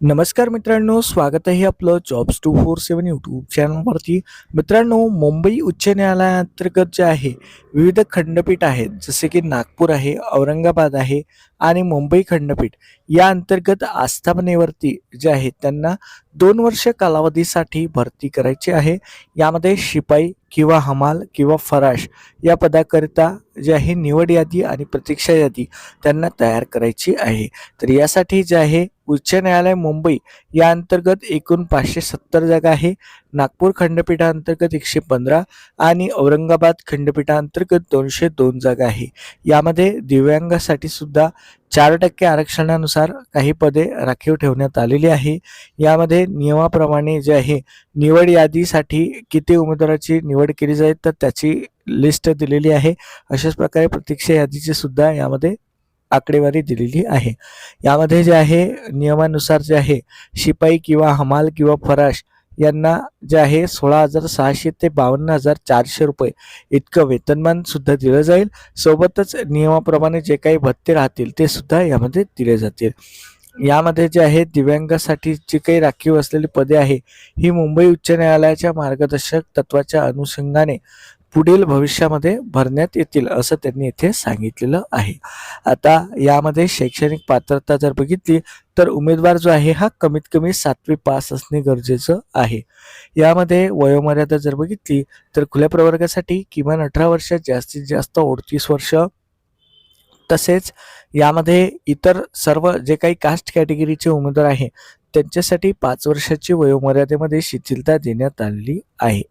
नमस्कार मित्रांनो स्वागत आहे आपलं jobs two four seven YouTube चॅनलवरती मित्रांनो मुंबई उच्च न्यायालयाअंतर्गत जे आहे विविध खंडपीठ आहेत जसे की नागपूर आहे औरंगाबाद आहे आणि मुंबई खंडपीठ. या अंतर्गत आस्थापनेवरती जे आहे त्यांना दोन वर्ष कालावधीसाठी भरती करायची आहे. यामध्ये शिपाई किंवा हमाल किंवा फराश या पदाकरिता जे आहे निवड यादी आणि प्रतीक्षा यादी त्यांना तयार करायची आहे. तर यासाठी जे आहे उच्च न्यायालय मुंबई या अंतर्गत एकूण पाचशे सत्तर जागा आहे. नागपूर खंडपीठाअंतर्गत एकशे पंधरा आणि औरंगाबाद खंडपीठाअंतर्गत दोनशे दोन जागा आहे. यामध्ये दिव्यांगासाठी सुद्धा चार टक्के आरक्षणानुसार काही पदे राखीव ठेवण्यात आलेली आहे. यामध्ये नियमाप्रमाणे जे आहे निवड यादीसाठी किती उमेदवाराची निवड केली जाईल तर त्याची लिस्ट दिलेली आहे. अशाच प्रकारे प्रतीक्षा यादीची सुद्धा यामध्ये आकडेवारी दिलेली आहे. यामध्ये जे आहे नियमानुसार जे आहे शिपाई किंवा हमाल किंवा फराश यांना जे आहे सोळा हजार सहाशे ते बावन्न हजार चारशे रुपये इतकं वेतनमान सुद्धा दिलं जाईल. सोबतच नियमाप्रमाणे जे काही भत्ते राहतील ते सुद्धा यामध्ये दिले जातील. यामध्ये जे आहे दिव्यांगासाठी जी काही राखीव असलेली पदे आहे ही मुंबई उच्च न्यायालयाच्या मार्गदर्शक तत्वाच्या अनुषंगाने पुढील भविष्यामध्ये भरण्यात येतील असं त्यांनी येथे सांगितलेलं आहे. आता यामध्ये शैक्षणिक पात्रता जर बघितली तर उमेदवार जो आहे हा कमीत कमी सातवी पास असणे गरजेचं आहे. यामध्ये वयोमर्यादा जर बघितली तर खुल्या प्रवर्गासाठी किमान अठरा वर्ष जास्तीत जास्त अडतीस वर्ष. तसेच यामध्ये इतर सर्व जे काही कास्ट कॅटेगरीचे उमेदवार आहे त्यांच्यासाठी पाच वर्षाची वयोमर्यादेमध्ये शिथिलता देण्यात आलेली आहे.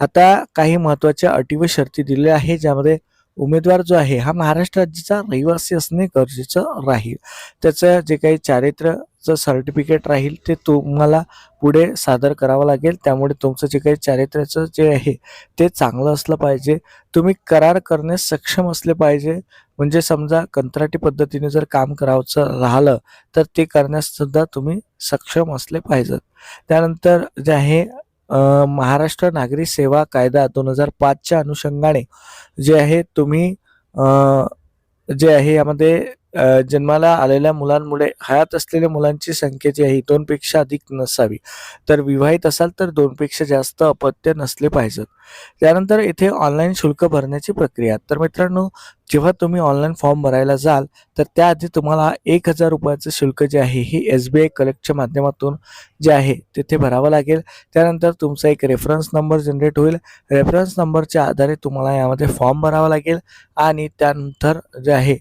आता काही महत्त्वाच्या अटी व शर्ती दिलेल्या आहे ज्यामध्ये उमेदवार जो आहे हा महाराष्ट्र राज्याचा रहिवासी असणे गरजेचं राहील. त्याचं जे काही चारित्र्यचं सर्टिफिकेट राहील ते तुम्हाला पुढे सादर करावं लागेल. त्यामुळे तुमचं जे काही चारित्र्याचं जे आहे ते चांगलं असलं पाहिजे. तुम्ही करार करण्यास सक्षम असले पाहिजे. म्हणजे समजा कंत्राटी पद्धतीने जर काम करावचं राहिलं तर ते करण्यास सुद्धा तुम्ही सक्षम असले पाहिजेत. त्यानंतर जे आहे महाराष्ट्र नागरी सेवा कायदा दोन हजार पाचच्या अनुषंगाने जे आहे तुम्ही जे आहे यामध्ये जन्माला आलेल्या मुलांमुळे हयात असलेल्या मुलांची संख्या जी आहे दोनपेक्षा अधिक नसावी. तर विवाहित असाल तर दोनपेक्षा जास्त अपत्य नसले पाहिजेत. त्यानंतर इथे ऑनलाईन शुल्क भरण्याची प्रक्रिया. तर मित्रांनो जेव्हा तुम्ही ऑनलाईन फॉर्म भरायला जाल तर त्याआधी तुम्हाला एक हजार रुपयाचं शुल्क जे आहे हे एस बी आय कलेक्टच्या माध्यमातून जे आहे तिथे भरावं लागेल. त्यानंतर तुमचा एक रेफरन्स नंबर जनरेट होईल. रेफरन्स नंबरच्या आधारे तुम्हाला यामध्ये फॉर्म भरावा लागेल. आणि त्यानंतर जे आहे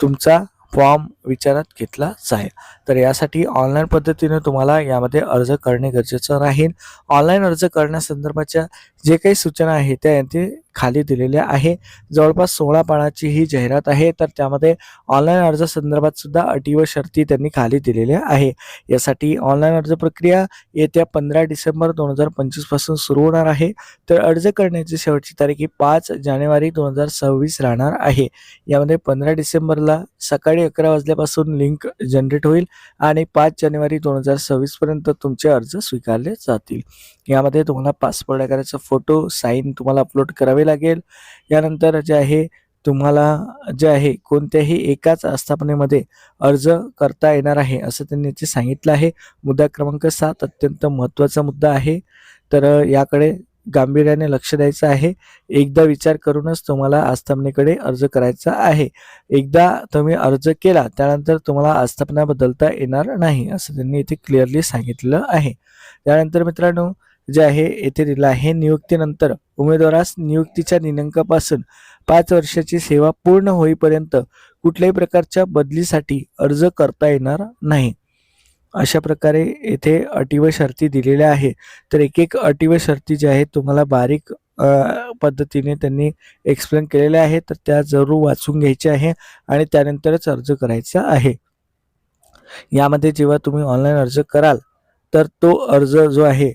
तुमचा फॉर्म विचारात घेतला जाईल. तर यासाठी ऑनलाईन पद्धतीने तुम्हाला यामध्ये अर्ज करणे गरजेचं राहील. ऑनलाईन अर्ज करण्यासंदर्भाच्या जे काही सूचना आहेत त्या येथे खाली दिलेल्या आहे. जवळपास सोळा पानाची ही जाहिरात आहे. तर त्यामध्ये ऑनलाईन अर्ज संदर्भात सुद्धा अटी व शर्ती त्यांनी खाली दिलेल्या आहे. यासाठी ऑनलाईन अर्ज प्रक्रिया येत्या पंधरा डिसेंबर दोन हजार पंचवीसपासून सुरू होणार आहे. तर अर्ज करण्याची शेवटची तारीख ही पाच जानेवारी दोन हजार सव्वीस राहणार आहे. यामध्ये पंधरा डिसेंबरला सकाळी अकरा वाजल्यापासून लिंक जनरेट होईल आणि पाच जानेवारी दोन हजार सव्वीस पर्यंत तुमचे अर्ज स्वीकारले जातील. यामध्ये तुम्हाला पासपोर्ट आकाराचा फोटो साईन तुम्हाला अपलोड करावे लागेल. यानंतर जे आहे तुम्हाला जे आहे कोणत्याही एकाच आस्थापनेमध्ये अर्ज करता येणार आहे असं त्यांनी ते सांगितलं आहे. मुद्दा क्रमांक सात अत्यंत महत्त्वाचा मुद्दा आहे. तर याकडे गांभीर्याने लक्ष द्यायचं आहे. एकदा विचार करूनच तुम्हाला आस्थापनेकडे अर्ज करायचा आहे. एकदा तुम्ही अर्ज केला त्यानंतर तुम्हाला आस्थापना बदलता येणार नाही असं त्यांनी इथे क्लिअरली सांगितलं आहे. त्यानंतर मित्रांनो जे आहे येथे दिलं आहे. नियुक्तीनंतर उमेदवारास नियुक्तीच्या दिनांकापासून पाच वर्षाची सेवा पूर्ण होईपर्यंत कुठल्याही प्रकारच्या बदलीसाठी अर्ज करता येणार नाही. अशा प्रकारे येथे अटी व शर्ती दिलेल्या आहे तर एक एक अटी व शर्ती ज्या आहेत तुम्हाला बारीक पद्धतीने त्यांनी एक्सप्लेन केलेल्या आहे तर त्या जरूर वाचून घ्यायच्या आहे आणि त्यानंतरच अर्ज करायचा आहे. यामध्ये जेव्हा तुम्ही ऑनलाईन अर्ज कराल तर तो अर्ज जो आहे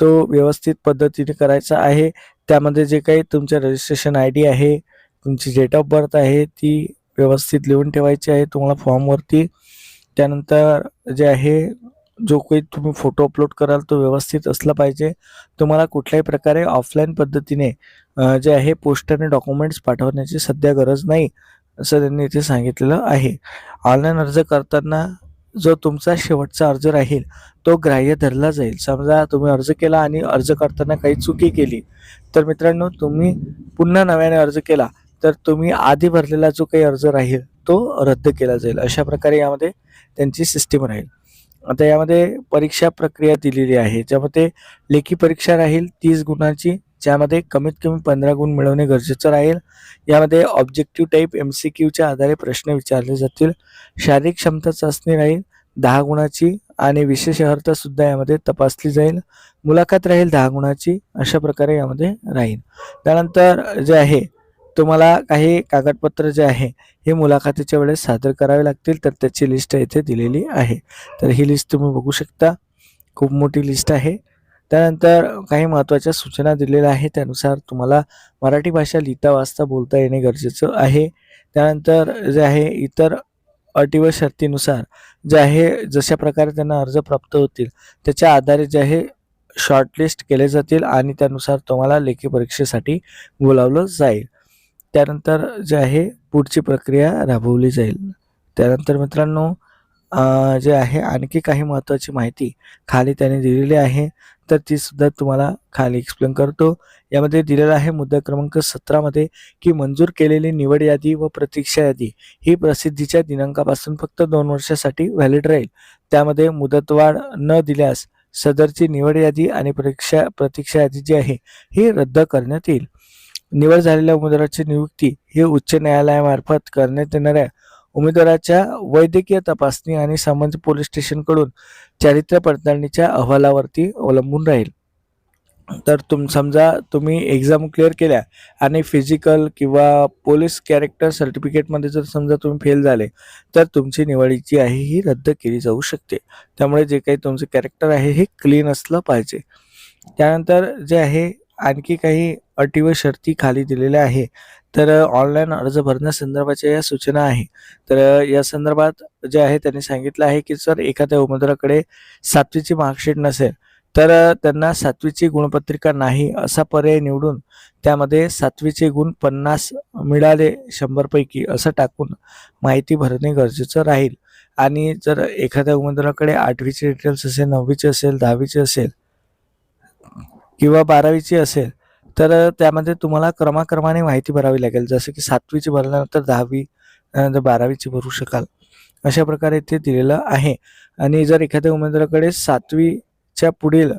तो व्यवस्थित पद्धतीने करायचा आहे. त्यामध्ये जे काही तुमचं रजिस्ट्रेशन आय डी आहे तुमची डेट ऑफ बर्थ आहे ती व्यवस्थित लिहून ठेवायची आहे तुम्हाला फॉर्मवरती त्यानंतर जे आहे जो काही तुम्ही फोटो अपलोड कराल तो व्यवस्थित असला पाहिजे. तुम्हाला कुठल्याही प्रकारे ऑफलाईन पद्धतीने जे आहे पोस्टरने डॉक्युमेंट्स पाठवण्याची सध्या गरज नाही असं त्यांनी इथे सांगितलेलं आहे. ऑनलाईन अर्ज करताना जो तुमचा शेवटचा अर्ज राहील तो ग्राह्य धरला जाईल. समजा तुम्ही अर्ज केला आणि अर्ज करताना काही चुकी केली तर मित्रांनो तुम्ही पुन्हा नव्याने अर्ज केला तर तुम्ही आधी भरलेला जो काही अर्ज राहील तो रद्द केला जाईल. अशा प्रकारे यामध्ये त्यांची सिस्टीम राहील. आता यामध्ये परीक्षा प्रक्रिया दिलेली आहे. ज्यामध्ये लेखी परीक्षा राहील तीस गुणांची ज्यामध्ये कमीत कमी पंधरा गुण मिळवणे गरजेचं राहील. यामध्ये ऑब्जेक्टिव्ह टाईप एम सी क्यूच्या आधारे प्रश्न विचारले जातील. शारीरिक क्षमता चाचणी राहील. दहा गुणाची आणि विशेष अर्थ सुद्धा यामध्ये तपासली जाईल. मुलाखत राहील दहा गुणाची. अशा प्रकारे यामध्ये राहील. त्यानंतर जे आहे तुम्हाला काही कागदपत्र जे आहे हे मुलाखतीच्या वेळेस सादर करावे लागतील. तर त्याची लिस्ट इथे दिलेली आहे. तर ही लिस्ट तुम्ही बघू शकता. खूप मोठी लिस्ट आहे. त्यानंतर काही महत्त्वाच्या सूचना दिलेल्या आहेत त्यानुसार तुम्हाला मराठी भाषा लिहिता वाचता बोलता येणे गरजेचं आहे. त्यानंतर जे आहे इतर अटी व शर्तीनुसार जे आहे जशा प्रकारे त्यांना अर्ज प्राप्त होतील त्याच्या आधारे जे आहे शॉर्टलिस्ट केले जातील आणि त्यानुसार तुम्हाला लेखी परीक्षेसाठी बोलावलं जाईल. त्यानंतर जे आहे पुढची प्रक्रिया राबवली जाईल. त्यानंतर मित्रांनो जे आहे आणखी काही महत्त्वाची माहिती खाली त्याने दिलेली आहे तर ती सुद्धा तुम्हाला खाली एक्सप्लेन करतो. यामध्ये दिलेला आहे मुद्दा क्रमांक सतरामध्ये की मंजूर केलेली निवड यादी व प्रतीक्षा यादी ही प्रसिद्धीच्या दिनांकापासून फक्त दोन वर्षासाठी व्हॅलिड राहील. त्यामध्ये मुदतवाढ न दिल्यास सदरची निवड यादी आणि परीक्षा प्रतीक्षा यादी जी आहे ही रद्द करण्यात येईल. निवड झालेल्या उमेदवाराची नियुक्ती ही उच्च न्यायालयामार्फत करण्यात येणाऱ्या उमेदवाराच्या वैद्यकीय तपासणी आणि संबंधित पोलीस स्टेशनकडून चारित्र्य पडताळणीच्या अहवालावरती अवलंबून राहील. तर तुम समजा तुम्ही एक्झाम क्लिअर केल्या आणि फिजिकल किंवा पोलीस कॅरेक्टर सर्टिफिकेटमध्ये जर समजा तुम्ही फेल झाले तर तुमची निवडीची आहे ही रद्द केली जाऊ शकते. त्यामुळे जे काही तुमचं कॅरेक्टर आहे हे क्लीन असलं पाहिजे. त्यानंतर जे आहे आणखी काही अटी व शर्ती खाली दिलेल्या आहे. तर ऑनलाईन अर्ज भरण्यासंदर्भाच्या या सूचना आहे. तर या संदर्भात जे आहे त्यांनी सांगितलं आहे की सर एखाद्या उमेदवाराकडे सातवीची मार्कशीट नसेल तर त्यांना सातवीची गुणपत्रिका नाही असा पर्याय निवडून त्यामध्ये सातवीचे गुण पन्नास मिळाले शंभरपैकी असं टाकून माहिती भरणे गरजेचं राहील. आणि जर एखाद्या उमेदवाराकडे आठवीचे डिटेल्स असेल नववीचे असेल दहावीचे असेल किंवा बारावीची असेल तर त्यामध्ये तुम्हाला क्रमाक्रमाने माहिती भरावी लागेल. जसं की सातवीची भरल्यानंतर दहावी नंतर बारावीची भरू शकाल. अशा प्रकारे ते दिलेलं आहे. आणि जर एखाद्या उमेदवाराकडे सातवीच्या पुढील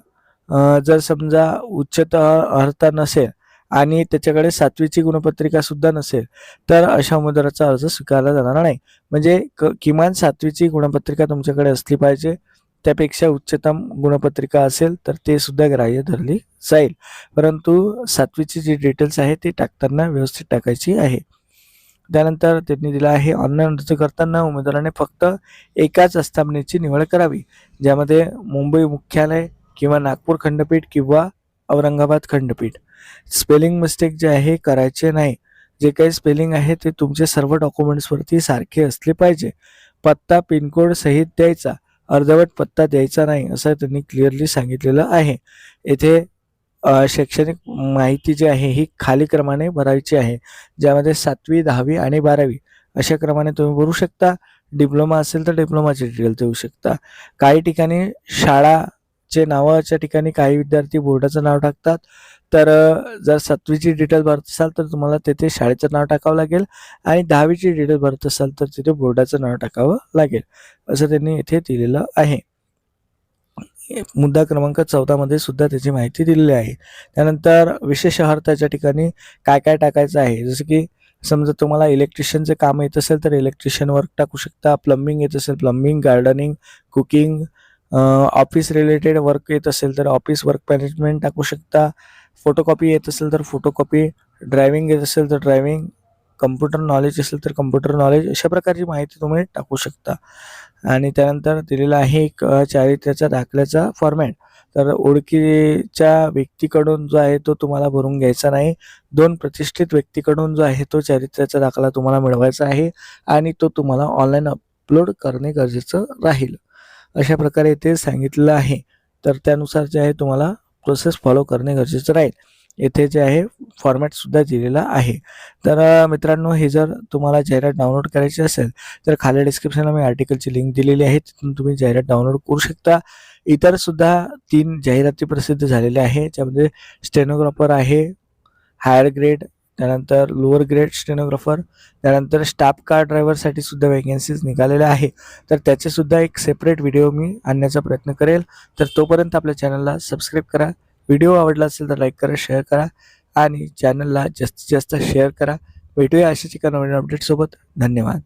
जर समजा उच्चतः अर्हता नसेल आणि त्याच्याकडे सातवीची गुणपत्रिका सुद्धा नसेल तर अशा उमेदवाराचा अर्ज स्वीकारला जाणार नाही. म्हणजे क किमान सातवीची गुणपत्रिका तुमच्याकडे असली पाहिजे. त्यापेक्षा उच्चतम गुणपत्रिका असेल तर ते सुद्धा ग्राह्य धरली जाईल. परंतु सातवीची जी डिटेल्स आहे ती टाकताना व्यवस्थित टाकायची आहे. त्यानंतर त्यांनी दिलं आहे ऑनलाईन अर्ज करताना उमेदवाराने फक्त एकाच आस्थापनेची निवड करावी. ज्यामध्ये मुंबई मुख्यालय किंवा नागपूर खंडपीठ किंवा औरंगाबाद खंडपीठ. स्पेलिंग मिस्टेक जे आहे करायचे नाही. जे काही स्पेलिंग आहे ते तुमचे सर्व डॉक्युमेंट्सवरती सारखे असले पाहिजे. पत्ता पिनकोड सहित द्यायचा. अर्धवट पत्ता द्यायचा नाही असं त्यांनी क्लिअरली सांगितलेलं आहे. येथे शैक्षणिक माहिती जी आहे ही खाली क्रमाने भरायची आहे ज्यामध्ये सातवी दहावी आणि बारावी अशा क्रमाने तुम्ही भरू शकता. डिप्लोमा असेल तर डिप्लोमाचे डिटेल देऊ शकता. काही ठिकाणी शाळा चे नावाच्या ठिकाणी काही विद्यार्थी बोर्डाचं नाव टाकतात तर जर सातवीची डिटेल भरत असाल तर तुम्हाला तेथे शाळेचं नाव टाकावं लागेल आणि दहावीची डिटेल भरत असाल तर तिथे बोर्डाचं नाव टाकावं लागेल. असं त्यांनी इथे दिलेलं आहे. मुद्दा क्रमांक चौदामध्ये सुद्धा त्याची माहिती दिलेली आहे. त्यानंतर विशेष अर्थाच्या ठिकाणी काय काय टाकायचं आहे? जसं की समजा तुम्हाला इलेक्ट्रिशियनचं काम येत असेल तर इलेक्ट्रिशियन वर्क टाकू शकता. प्लंबिंग येत असेल plumbing gardening cooking office related work येत असेल तर ऑफिस वर्क मॅनेजमेंट टाकू शकता. फोटोकॉपी येत असेल तर फोटोकॉपी ड्रायव्हिंग येत असेल तर ड्रायव्हिंग कम्प्युटर नॉलेज असेल तर कम्प्युटर नॉलेज अशा प्रकारची माहिती तुम्ही टाकू शकता. आणि त्यानंतर दिलेला आहे एक चारित्र्याचा दाखल्याचा फॉर्मॅट तर ओळखीच्या व्यक्तीकडून जो आहे तो तुम्हाला भरून घ्यायचा नाही. दोन प्रतिष्ठित व्यक्तीकडून जो आहे तो चारित्र्याचा दाखला तुम्हाला मिळवायचा आहे. आणि तो तुम्हाला ऑनलाईन अपलोड करणे गरजेचं राहील. अशा प्रकारे ते सांगितलेलं आहे. तर त्यानुसार जे आहे तुम्हाला प्रोसेस फॉलो करणे गरजेचं राहील. येथे जे आहे फॉर्मॅटसुद्धा दिलेला आहे. तर मित्रांनो हे जर तुम्हाला जाहिरात डाउनलोड करायची असेल तर खाली डिस्क्रिप्शनला मी आर्टिकलची लिंक दिलेली आहे. तिथून तुम्ही जाहिरात डाउनलोड करू शकता. इतर सुद्धा तीन जाहिराती प्रसिद्ध झालेल्या आहे. ज्यामध्ये स्टेनोग्राफर आहे हायर ग्रेड त्यानंतर लोअर ग्रेड स्टेनोग्राफर त्यानंतर स्टाफ कार ड्रायव्हरसाठी सुद्धा वॅकन्सीज निघालेल्या आहे तर त्याचे सुद्धा एक सेपरेट व्हिडिओ मी आणण्याचा प्रयत्न करेल. तर तोपर्यंत आपल्या चॅनलला सबस्क्राईब करा. व्हिडिओ आवडला असेल तर लाईक करा शेअर करा आणि चॅनलला जास्तीत जास्त शेअर करा. भेटूया अशाच एका नवीन अपडेटसोबत धन्यवाद.